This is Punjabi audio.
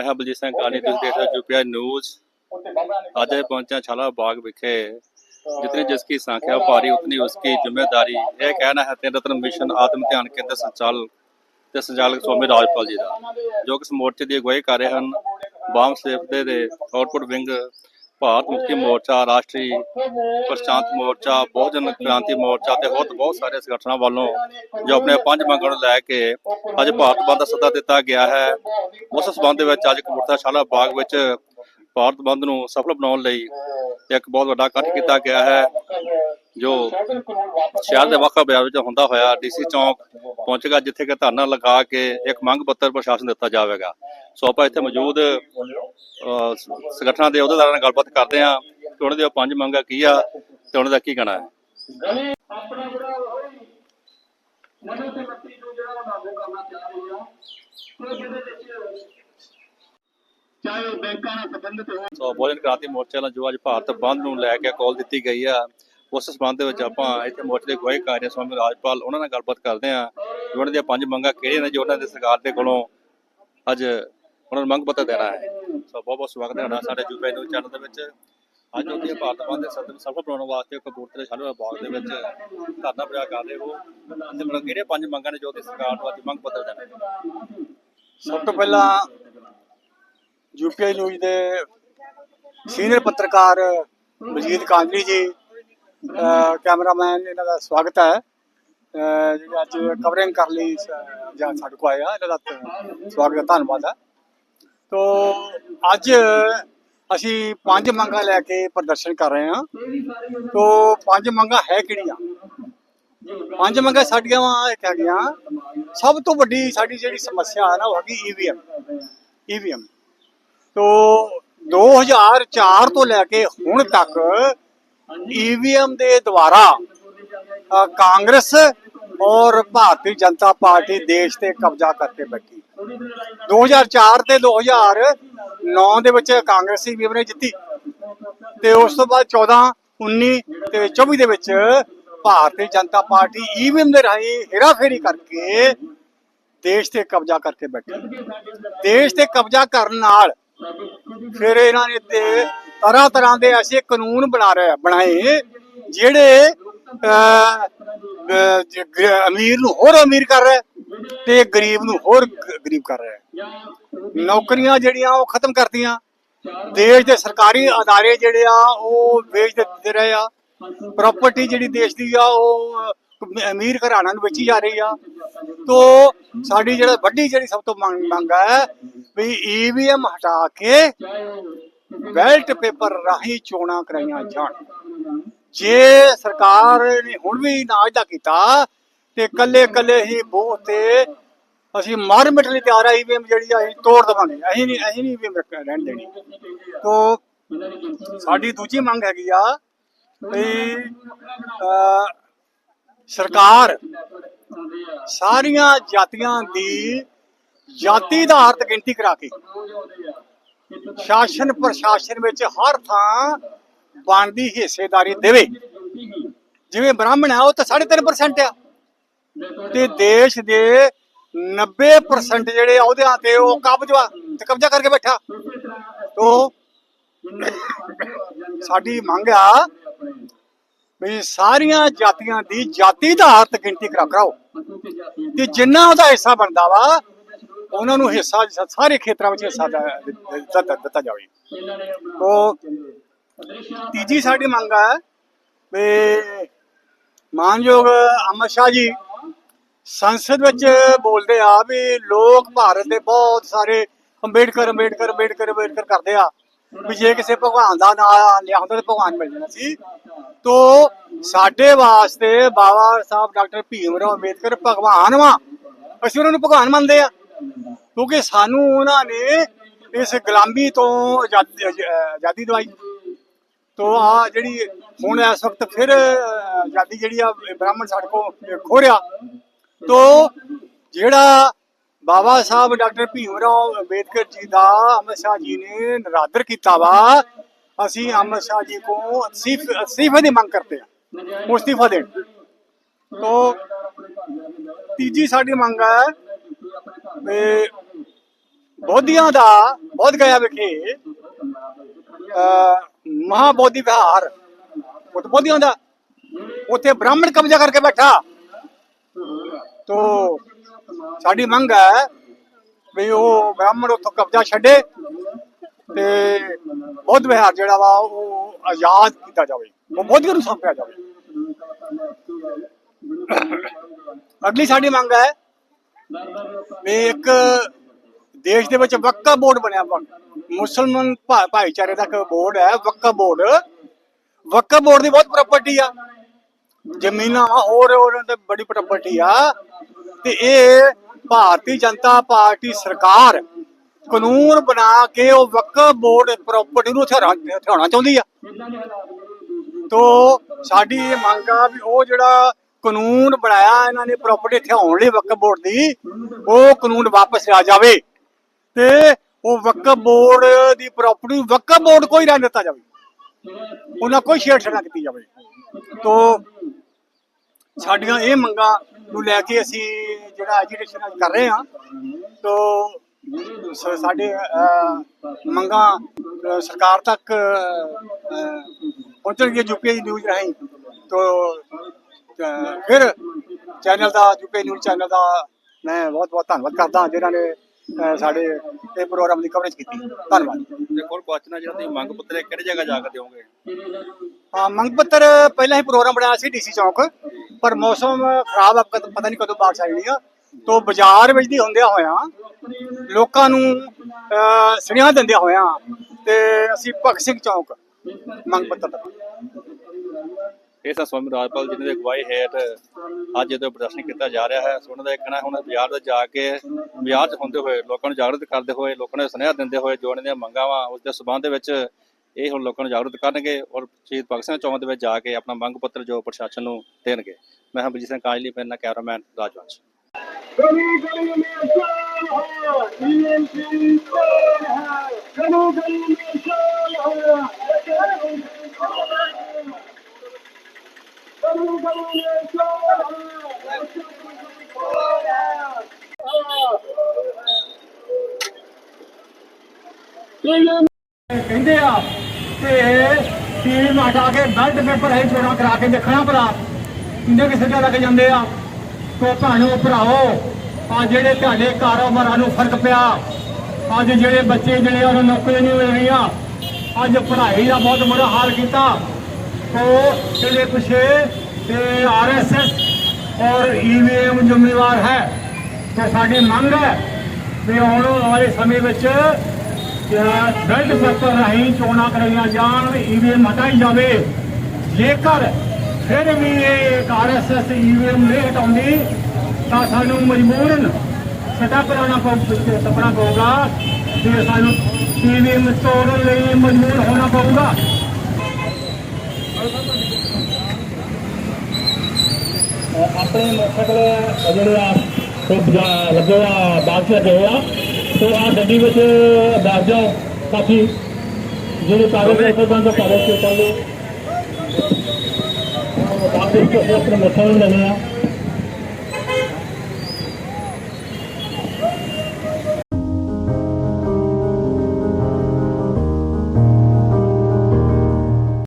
ਮੈਂ ਹਾਂ ਬਲਜੀਤ ਸਿੰਘ ਕਾਨੀ ਤੁਸੀਂ ਦੇਖ ਰਹੇ ਹੋ ਯੂਪੀਆਈ ਨਿਊਜ਼ ਅੱਜ ਪਹੁੰਚਿਆ ਛਾਲਾ ਬਾਗ ਵਿਖੇ ਜਿਤਨੀ ਜਿਸकी ਸੰਖਿਆ ਭਾਰੀ ਉਤਨੀ ਉਸकी ਜ਼ਿੰਮੇਵਾਰੀ ਇਹ ਕਹਿਣਾ ਹੈ ਤੇ ਰਤਨ ਮਿਸ਼ਨ ਆਤਮ ਧਿਆਨ ਕੇਂਦਰ ਸੰਚਾਲਕ ਤੇ ਸੰਚਾਲਕ ਸੋਮੇ ਰਾਜਪਾਲ ਜੀ ਦਾ, ਜੋ ਕਿ ਇਸ ਮੋਰਚੇ ਦੀ ਅਗਵਾਈ ਕਰ ਰਹੇ ਹਨ ਬਾਮ ਸੇਫ ਦੇ ਕੋਟਪੁਰ ਵਿੰਗ ਭਾਰਤ ਮੁਕਤੀ ਮੋਰਚਾ, ਰਾਸ਼ਟਰੀ ਪ੍ਰਸ਼ਾਂਤ ਮੋਰਚਾ, ਬਹੁਜਨ ਕ੍ਰਾਂਤੀ ਮੋਰਚਾ ਤੇ ਹੋਰ ਬਹੁਤ ਸਾਰੇ ਸੰਗਠਨਾਂ ਵੱਲੋਂ ਜੋ ਆਪਣੇ ਪੰਜ ਮੰਗਾਂ ਨੂੰ ਲੈ ਕੇ ਅੱਜ ਭਾਰਤ ਬੰਦ ਦਾ ਸੱਦਾ ਦਿੱਤਾ ਗਿਆ ਹੈ। ਉਸ ਸਬੰਧ ਦੇ ਵਿੱਚ ਅੱਜ ਕਪੂਰਥਲਾ ਸ਼ਾਲਾ ਬਾਗ ਵਿੱਚ ਭਾਰਤ ਬੰਦ ਨੂੰ ਸਫਲ ਬਣਾਉਣ ਲਈ ਇੱਕ ਬਹੁਤ ਵੱਡਾ ਇਕੱਠ ਕੀਤਾ ਗਿਆ ਹੈ। ਜੋ ਸ਼ਹਿਰ ਦੇ ਵੱਖ ਬਾਜ਼ਾਰ ਵਿੱਚ ਹੁੰਦਾ ਹੋਇਆ ਡੀਸੀ ਚੌਂਕ ਪਹੁੰਚੇਗਾ ਜਿੱਥੇ ਕਿ ਧਰਨਾ ਲਗਾ ਕੇ ਇੱਕ ਮੰਗ ਪੱਤਰ ਪ੍ਰਸ਼ਾਸਨ ਦਿੱਤਾ ਜਾਵੇਗਾ। ਸੋ ਆਪਾਂ ਇੱਥੇ ਮੌਜੂਦ ਸੰਗਠਨਾਂ ਦੇ ਅਹੁਦੇਦਾਰਾਂ ਨਾਲ ਗੱਲਬਾਤ ਕਰਦੇ ਹਾਂ। ਕਿ ਉਹਨਾਂ ਦੀਆਂ ਪੰਜ ਮੰਗਾਂ ਕੀ ਆ ਤੇ ਉਹਨਾਂ ਦਾ ਕੀ ਕਹਿਣਾ ਹੈ? ਆਪਣਾ ਜਿਹੜਾ ਮਨੋ ਤੇ ਮੱਤੀ ਨੂੰ ਜਿਹੜਾ ਲਾਗੂ ਕਰਨਾ ਚਾਹ ਰਹੀ ਆ ਤੇ ਜਿਹਦੇ ਵਿੱਚ ਚਾਹੇ ਬੈਂਕਾਂ ਨਾਲ ਸੰਬੰਧਿਤ ਹੋਣ ਸੋ ਬਹੁਜਨ ਕ੍ਰਾਂਤੀ ਮੋਰਚੇ ਵੱਲੋਂ ਜੋ ਅੱਜ ਭਾਰਤ ਬੰਦ ਨੂੰ ਲੈ ਕੇ ਕਾਲ ਦਿੱਤੀ ਗਈ ਆ ਉਸ ਸਬੰਧ ਦੇ ਵਿੱਚ ਆਪਾਂ ਇੱਥੇ ਮੋਰਚੇ ਦੇ ਅਗਵਾਈ ਕਰ ਸਵਾਮੀ ਰਾਜਪਾਲ, ਉਹਨਾਂ ਨਾਲ ਗੱਲਬਾਤ ਕਰਦੇ ਹਾਂ। ਉਹਨਾਂ ਦੀਆਂ ਪੰਜ ਮੰਗਾਂ ਕਿਹੜੀਆਂ ਨੇ, ਜੋ ਉਹਨਾਂ ਦੇ ਸਰਕਾਰ ਦੇ ਕੋਲੋਂ ਅੱਜ ਉਹਨਾਂ ਨੂੰ ਮੰਗ ਪੱਤਰ ਦੇਣਾ ਹੈ। ਸੋ ਬਹੁਤ ਬਹੁਤ ਸਵਾਗਤ ਹੈ ਤੁਹਾਡਾ ਸਾਡੇ ਯੂਪੀ ਨਿਊਜ਼ ਚੈਨਲ ਦੇ ਵਿੱਚ। ਅੱਜ ਉਹਦੀ ਭਾਰਤ ਬੰਦ ਦੇ ਸੱਦੇ ਸਫਲ ਬਣਾਉਣ ਵਾਸਤੇ ਕਪੂਰਥਲੇ ਸ਼ਾਲਵਾ ਬਾਗ ਦੇ ਵਿੱਚ ਧਰਨਾ ਪ੍ਰਚਾਰ ਕਰ ਰਹੇ ਹੋ। ਤੇ ਮਤਲਬ ਕਿਹੜੀਆਂ ਪੰਜ ਮੰਗਾਂ ਨੇ ਜੋ ਉਹਦੀ ਸਰਕਾਰ ਨੂੰ ਅੱਜ ਮੰਗ ਪੱਤਰ ਦੇਣਾ ਸਭ ਤੋਂ ਪਹਿਲਾਂ ਯੂਪੀਆਈ ਨਿਊਜ਼ ਦੇ ਸੀਨੀਅਰ ਪੱਤਰਕਾਰ ਮਜੀਦ ਕਾਂਜਲੀ ਜੀ ਕੈਮਰਾਮੈਨ ਇਹਨਾਂ ਦਾ ਸਵਾਗਤ ਹੈ। ਅਹ ਅੱਜ ਕਵਰਿੰਗ ਕਰ ਲਈ ਜਾਂ ਸਾਡੇ ਕੋਲ ਆਇਆ, ਇਹਨਾਂ ਦਾ ਸਵਾਗਤ ਹੈ, ਧੰਨਵਾਦ ਹੈ। ਤੋ ਅੱਜ ਅਸੀਂ ਪੰਜ ਮੰਗਾਂ ਲੈ ਕੇ ਪ੍ਰਦਰਸ਼ਨ ਕਰ ਰਹੇ ਹਾਂ। ਤੋ ਪੰਜ ਮੰਗਾਂ ਹੈ ਕਿਹੜੀਆਂ? ਪੰਜ ਮੰਗਾਂ ਸਾਡੀਆਂ ਵਾ ਇੱਕ ਹੈਗੀਆਂ, ਸਭ ਤੋਂ ਵੱਡੀ ਸਾਡੀ ਜਿਹੜੀ ਸਮੱਸਿਆ ਹੈ ਨਾ, ਉਹ ਹੈਗੀ ਈਵੀਐਮ ਈਵੀਐਮ ਤੋ 2004 ਤੋਂ ਲੈ ਕੇ ਹੁਣ ਤੱਕ ਈਵੀਐਮ ਦੇ ਦੁਆਰਾ ਕਾਂਗਰਸ ਔਰ ਭਾਰਤੀ ਜਨਤਾ ਪਾਰਟੀ ਦੇਸ਼ ਤੇ ਕਬਜ਼ਾ ਕਰਕੇ ਬੈਠੀ। 2004 ਤੇ 2009 ਦੇ ਵਿੱਚ ਕਾਂਗਰਸੀ ਈਵੀਐਮ ਨੇ ਜਿੱਤੀ। ਤੇ ਉਸ ਤੋਂ ਬਾਅਦ 14 19 ਤੇ 24 ਦੇ ਵਿੱਚ ਭਾਰਤੀ ਜਨਤਾ ਪਾਰਟੀ ਈਵੀਐਮ ਦੇ ਰਾਹੀਂ ਹੇਰਾਫੇਰੀ ਕਰਕੇ ਦੇਸ਼ ਤੇ ਕਬਜ਼ਾ ਕਰਕੇ ਬੈਠੀ। ਦੇਸ਼ ਤੇ ਕਬਜ਼ਾ ਕਰਨ ਨਾਲ ਫਿਰ ਇਹਨਾਂ ਨੇ ਤੇ ਤਰ੍ਹਾਂ ਤਰ੍ਹਾਂ ਦੇ ਐਸੇ ਕਾਨੂੰਨ ਬਣਾ ਰਹੇ ਬਣਾਏ, ਜਿਹੜੇ ਅਮੀਰ ਨੂੰ ਹੋਰ ਅਮੀਰ ਕਰ ਰਹੇ ਤੇ ਗਰੀਬ ਨੂੰ ਹੋਰ ਗਰੀਬ ਕਰ ਰਿਹਾ। ਨੌਕਰੀਆਂ ਜਿਹੜੀਆਂ ਉਹ ਖਤਮ ਕਰਤੀਆਂ। ਦੇਸ਼ ਦੇ ਸਰਕਾਰੀ ਅਦਾਰੇ ਜਿਹੜੇ ਆ, ਉਹ ਵੇਚ ਦਿੱਤੇ ਰਹੇ ਆ। ਪ੍ਰਾਪਰਟੀ ਜਿਹੜੀ ਦੇਸ਼ ਦੀ ਆ, ਉਹ ਅਮੀਰ ਘਰਾਣਿਆਂ ਨੂੰ ਵੇਚੀ ਜਾ ਰਹੀ ਆ। ਤੋ, ਸਾਡੀ ਜਿਹੜਾ ਵੱਡੀ ਜਿਹੜੀ ਸਭ ਤੋਂ ਮੰਗ ਮੰਗ ਹੈ, ਵੀ ਈਵੀਐਮ ਹਟਾ ਕੇ ਬੈਲਟ ਪੇਪਰ ਰਾਹੀਂ ਚੋਣਾਂ ਕਰਾਈਆਂ ਜਾਣ। ਜੇ ਸਰਕਾਰ ਨੇ ਹੁਣ ਵੀ ਨਾ ਅਦਾ ਕੀਤਾ ਤੇ ਕੱਲੇ ਕੱਲੇ ਹੀ ਬੂਥ ਤੇ ਅਸੀਂ ਮਾਰ ਮਿਟ ਲਈ ਤਿਆਰ ਆ ਈਵੀਐਮ ਜਿਹੜੀ ਅਸੀਂ ਤੋੜ ਦਵਾਂਗੇ। ਅਸੀਂ ਨਹੀਂ ਅਸੀਂ ਨਹੀਂ ਈਵੀਐਮ ਰਹਿਣ ਦੇਣੀ। ਤੋ ਸਾਡੀ ਦੂਜੀ ਮੰਗ ਹੈਗੀ ਆ ਵੀ ਸਰਕਾਰ ਸਾਰੀਆਂ ਜਾਤੀਆਂ ਦੀ ਜਾਤੀ ਦਾ ਆਧਾਰਿਤ ਗਿਣਤੀ ਕਰਾ ਕੇ ਸ਼ਾਸਨ ਪ੍ਰਸ਼ਾਸਨ ਵਿੱਚ ਹਰ ਥਾਂ ਬਣਦੀ ਹਿੱਸੇਦਾਰੀ ਦੇਵੇ। ਜਿਵੇਂ ਬ੍ਰਾਹਮਣ ਆ, ਉਹ ਤਾਂ 3.5% ਆ। ਤੇ ਦੇਸ਼ ਦੇ 90% ਜਿਹੜੇ ਅਹੁਦਿਆਂ ਤੇ ਉਹ ਕਬਜ਼ਾ, ਤੇ ਕਬਜ਼ਾ ਕਰਕੇ ਬੈਠਾ। ਤੋ ਸਾਡੀ ਮੰਗ ਆ ਵੀ ਸਾਰੀਆਂ ਜਾਤੀਆਂ ਦੀ ਜਾਤੀ ਆਧਾਰਿਤ ਗਿਣਤੀ ਕਰਾ ਕਰਾਓ ਤੇ ਜਿੰਨਾ ਉਹਦਾ ਹਿੱਸਾ ਬਣਦਾ ਵਾ ਉਹਨਾਂ ਨੂੰ ਹਿੱਸਾ ਸਾਰੇ ਖੇਤਰਾਂ ਵਿੱਚ ਹਿੱਸਾ ਦਿੱਤਾ ਦਿੱਤਾ ਜਾਵੇ। ਤੋ ਤੀਜੀ ਸਾਡੀ ਮੰਗ ਹੈ ਵੀ ਮਾਨਯੋਗ ਅਮਿਤ ਸ਼ਾਹ ਜੀ ਸੰਸਦ ਵਿੱਚ ਬੋਲਦੇ ਆ ਵੀ ਲੋਕ ਭਾਰਤ ਦੇ ਬਹੁਤ ਸਾਰੇ ਅੰਬੇਡਕਰ ਅੰਬੇਡਕਰ ਅੰਬੇਡਕਰ ਅੰਬੇਡਕਰ ਕਰਦੇ ਆ। ਵੀ ਜੇ ਕਿਸੇ ਭਗਵਾਨ ਦਾ ਨਾਮ ਲਿਆ ਹੁੰਦਾ ਤਾਂ ਭਗਵਾਨ ਮਿਲ ਜਾਣਾ ਸੀ। ਤੋ ਸਾਡੇ ਵਾਸਤੇ ਬਾਬਾ ਸਾਹਿਬ ਡਾਕਟਰ ਭੀਮ ਰਾਓ ਅੰਬੇਡਕਰ ਭਗਵਾਨ ਵਾ। ਅਸੀਂ ਉਹਨਾਂ ਨੂੰ ਭਗਵਾਨ ਮੰਨਦੇ ਆ। ਕਿਉਂਕਿ ਸਾਨੂੰ ਉਹਨਾਂ ਨੇ ਇਸ ਗੁਲਾਮੀ ਤੋਂ ਆਜ਼ਾਦੀ ਦਵਾਈ। ਤੋ ਆ ਜਿਹੜੀ ਹੁਣ ਇਸ ਵਕਤ ਫਿਰ ਆਜ਼ਾਦੀ ਜਿਹੜੀ ਆ ਬ੍ਰਾਹਮਣ ਸਾਡੇ ਕੋ ਖੋ ਰਿਹਾ। ਜਿਹੜਾ ਬਾਬਾ ਸਾਹਿਬ ਡਾਕਟਰ ਭੀਮ ਰਾਓ ਅੰਬੇਦਕਰ ਜੀ ਦਾ ਅਮਿਤ ਸ਼ਾਹ ਜੀ ਨੇ ਨਰਾਦਰ ਕੀਤਾ ਵਾ, ਅਸੀਂ ਅਮਿਤ ਸ਼ਾਹ ਜੀ ਕੋ ਅਸਤੀਫੇ ਦੀ ਮੰਗ ਕਰਦੇ ਆ ਉਹ ਅਸਤੀਫਾ ਦੇਣ। ਤੋਂ ਤੀਜੀ ਸਾਡੀ ਮੰਗ ਹੈ ਵੀ ਬੋਧੀਆਂ ਦਾ ਬੋਧ ਗਿਆ ਵਿਖੇ ਅਹ, ਮਹਾਬੋਧੀ ਵਿਹਾਰ। ਉਹ ਬੋਧੀਆਂ ਦਾ। ਉੱਥੇ ਬ੍ਰਾਹਮਣ ਕਬਜ਼ਾ ਕਰਕੇ ਬੈਠਾ। ਤੋ ਸਾਡੀ ਮੰਗ ਹੈ ਵੀ ਉਹ ਬ੍ਰਾਹਮਣ ਉੱਥੋਂ ਕਬਜ਼ਾ ਛੱਡੇ ਤੇ ਬੋਧ ਵਿਹਾਰ ਜਿਹੜਾ ਵਾ ਉਹ ਆਜ਼ਾਦ ਕੀਤਾ ਜਾਵੇ। ਉਹ ਬੋਧੀਆਂ ਨੂੰ ਸੌਂਪਿਆ ਜਾਵੇ। ਅਗਲੀ ਸਾਡੀ ਮੰਗ ਹੈ ਵੀ ਇੱਕ ਦੇਸ਼ ਦੇ ਵਿੱਚ ਵਕਫ ਬੋਰਡ ਬਣਿਆ ਮੁਸਲਮਾਨ ਭਾਈਚਾਰੇ ਦਾ ਇੱਕ ਬੋਰਡ ਹੈ ਵਕਫ ਬੋਰਡ। ਵਕਫ ਬੋਰਡ ਦੀ ਬਹੁਤ ਪ੍ਰਾਪਰਟੀ ਆ। ਜ਼ਮੀਨਾਂ ਹੋਰ ਹੋਰ ਤੇ ਬੜੀ ਪ੍ਰਾਪਰਟੀ ਆ। ਤੇ ਇਹ ਭਾਰਤੀ ਜਨਤਾ ਪਾਰਟੀ ਸਰਕਾਰ ਕਾਨੂੰਨ ਬਣਾ ਕੇ ਉਹ ਵਕਫ ਬੋਰਡ ਪ੍ਰਾਪਰਟੀ ਨੂੰ ਹਥਿਆਰਾਂ ਹਥਿਆਉਣਾ ਚਾਹੁੰਦੀ ਆ। ਤੋ ਸਾਡੀ ਇਹ ਮੰਗ ਆ ਵੀ ਉਹ ਜਿਹੜਾ ਕਾਨੂੰਨ ਬਣਾਇਆ, ਇਹਨਾਂ ਨੇ ਪ੍ਰਾਪਰਟੀ ਆਉਣ ਲਈ ਵਕਫ ਬੋਰਡ ਦੀ, ਉਹ ਕਾਨੂੰਨ ਵਾਪਸ ਆ ਜਾਵੇ ਤੇ ਉਹ ਵਕਫ ਬੋਰਡ ਦੀ ਪ੍ਰਾਪਰਟੀ ਵਕਫ ਬੋਰਡ ਕੋਈ ਰਹਿਣ ਦਿੱਤਾ ਜਾਵੇ। ਉਹਨਾਂ ਕੋਈ ਛੇੜਛਾੜ ਕੀਤੀ ਜਾਵੇ। ਤੋ ਸਾਡੀਆਂ ਇਹ ਮੰਗਾਂ ਨੂੰ ਲੈ ਕੇ ਅਸੀਂ ਜਿਹੜਾ ਐਜੀਟੇਸ਼ਨ ਅੱਜ ਕਰ ਰਹੇ ਹਾਂ। ਤੋ ਸਾਡੇ ਮੰਗਾਂ ਸਰਕਾਰ ਤੱਕ ਪਹੁੰਚਣਗੀਆਂ ਯੂਪੀਆਈ ਨਿਊਜ਼ ਰਾਹੀਂ। ਤੋ ਫਿਰ ਚੈਨਲ ਦਾ ਯੂਪੀਆਈ ਨਿਊਜ਼ ਚੈਨਲ ਦਾ ਮੈਂ ਬਹੁਤ ਬਹੁਤ ਧੰਨਵਾਦ ਕਰਦਾ ਜਿਨ੍ਹਾਂ ਨੇ ਸਾਡੇ ਇਹ ਪ੍ਰੋਗਰਾਮ ਦੀ ਕਵਰੇਜ ਕੀਤੀ। ਧੰਨਵਾਦ। ਤੇ ਕੋਲ ਕੁਐਸਚਨ ਜਿਹੜਾ ਤੁਸੀਂ ਮੰਗ ਪੱਤਰ ਇਹ ਕਿਹੜੀ ਜਗ੍ਹਾ ਜਾ ਕੇ ਦਿਓਗੇ? ਹਾਂ ਮੰਗ ਪੱਤਰ ਪਹਿਲਾਂ ਹੀ ਪ੍ਰੋਗਰਾਮ ਬਣਾਇਆ ਸੀ ਡੀਸੀ ਚੌਕ ਪਰ ਮੌਸਮ ਖਰਾਬ ਆ ਪਤਾ ਨਹੀਂ ਕਦੋਂ ਬਾਰਿਸ਼ ਆਣੀ ਆ। ਤੋਂ ਬਾਜ਼ਾਰ ਵਿੱਚ ਦੀ ਹੁੰਦਿਆਂ ਹੋਇਆਂ ਲੋਕਾਂ ਨੂੰ ਸੁਨੇਹਾ ਦਿੰਦਿਆਂ ਹੋਇਆਂ ਤੇ ਅਸੀਂ ਭਗਤ ਸਿੰਘ ਚੌਕ ਮੰਗ ਪੱਤਰ ਦਿੱਤਾ ਇਹ ਤਾਂ ਸਵਾਮੀ ਰਾਜਪਾਲ ਜੀ ਦੀ ਅਗਵਾਈ ਹੇਠ ਅੱਜ ਇਹਦਾ ਪ੍ਰਦਰਸ਼ਨ ਕੀਤਾ ਜਾ ਰਿਹਾ ਹੈ। ਸੋ ਉਹਨਾਂ ਦਾ ਕਹਿਣਾ ਹੁਣ ਬਾਜ਼ਾਰ ਵਿੱਚ ਜਾ ਕੇ ਬਾਜ਼ਾਰ 'ਚ ਹੁੰਦੇ ਹੋਏ ਲੋਕਾਂ ਨੂੰ ਜਾਗਰੂਕ ਕਰਦੇ ਹੋਏ, ਲੋਕਾਂ ਨੂੰ ਸੁਨੇਹਾ ਦਿੰਦੇ ਹੋਏ ਜੋ ਉਹਨਾਂ ਦੀਆਂ ਮੰਗਾਂ ਵਾ ਉਸ ਦੇ ਸਬੰਧ ਵਿੱਚ ਇਹ ਹੁਣ ਲੋਕਾਂ ਨੂੰ ਜਾਗਰੂਕ ਕਰਨਗੇ ਔਰ ਸ਼ਹੀਦ ਭਗਤ ਸਿੰਘ ਚੌਂਕ ਦੇ ਵਿੱਚ ਜਾ ਕੇ ਆਪਣਾ ਮੰਗ ਪੱਤਰ ਜੋ ਪ੍ਰਸ਼ਾਸਨ ਨੂੰ ਦੇਣਗੇ। ਮੈਂ ਹਾਂ ਬਲਜੀਤ ਸਿੰਘ ਕਾਜਲੀ ਪੈਨ ਕੈਮਰਾਮੈਨ ਰਾਜਵੰਸ਼। ਗਲੀ ਗਲੀ ਮੇਂ ਸ਼ਾਨ ਹੈ ਟੀਐਮਸੀ ਸ਼ਾਨ ਹੈ? ਗਲੀ ਗਲੀ ਮੇਂ ਸ਼ਾਨ ਹੈ? ਕਹਿੰਦੇ ਆ ਕਿ ਟੀਮ ਹਟਾ ਕੇ ਬੈਲਟ ਪੇਪਰ ਹੈ ਚੋਣਾ ਕਰਾ ਕੇ ਦੇਖਣਾ ਭਲਾ ਕਿੰਨੇ ਕਿਸੇ ਦੇ ਲੱਗ ਜਾਂਦੇ ਆ? ਤੋ ਭਾਣੋ ਭਰਾਓ, ਆ ਜਿਹੜੇ ਤੁਹਾਡੇ ਕਾਰੋਬਾਰਾਂ ਨੂੰ ਫ਼ਰਕ ਪਿਆ, ਅੱਜ ਜਿਹੜੇ ਬੱਚੇ ਜਿਹੜੇ ਉਹਨਾਂ ਨੂੰ ਨੌਕਰੀ ਨਹੀਂ ਮਿਲ ਰਹੀਆਂ ਅੱਜ ਪੜ੍ਹਾਈ ਦਾ ਬਹੁਤ ਬੁਰਾ ਹਾਲ ਕੀਤਾ। ਤੋ ਇਹਦੇ ਪਿੱਛੇ? ਤੇ ਆਰਐਸਐਸ ਔਰ ਈਵੀਐਮ ਜ਼ਿੰਮੇਵਾਰ ਹੈ। ਤਾਂ ਸਾਡੀ ਮੰਗ ਹੈ ਵੀ ਆਉਣ ਵਾਲੇ ਸਮੇਂ ਵਿੱਚ ਬੈਲਟ ਪੇਪਰ ਰਾਹੀਂ ਚੋਣਾਂ ਕਰਾਈਆਂ ਜਾਣ ਈਵੀਐਮ ਹਟਾਈ ਜਾਵੇ। ਜੇਕਰ ਫਿਰ ਵੀ ਇਹ ਆਰਐਸਐਸ ਈਵੀਐਮ ਨਹੀਂ ਹਟਾਉਂਦੀ ਤਾਂ ਸਾਨੂੰ ਮਜਬੂਰਨ ਸਦਾ ਕਰਾਉਣਾ ਪਊ ਤਪਣਾ ਪਊਗਾ, ਤੇ ਸਾਨੂੰ ਈਵੀਐਮ ਤੋੜਨ ਲਈ ਮਜਬੂਰ ਹੋਣਾ ਪਊਗਾ। ਆਪਣੇ ਮੋਟਰਸਾਈਕਲ ਜਿਹੜੇ ਆ ਉਹ ਲੱਗੇ ਆ ਬਾਕਸ ਲੱਗੇ ਹੋਏ ਆ ਤੇ ਆ ਗੱਡੀ ਵਿੱਚ ਬੈਠ ਜਾਓ ਕਾਫੀ ਜਿਹੜੇ ਕਾਗਜ਼ ਪੱਤਰ ਬੰਦ ਕਾਗਜ਼ ਤੇ ਚੱਲੋ ਬਾਕਸ ਵਿੱਚ ਆਪਣੇ ਮੋਟਰਸਾਈਕਲ ਲੱਗੇ ਆ।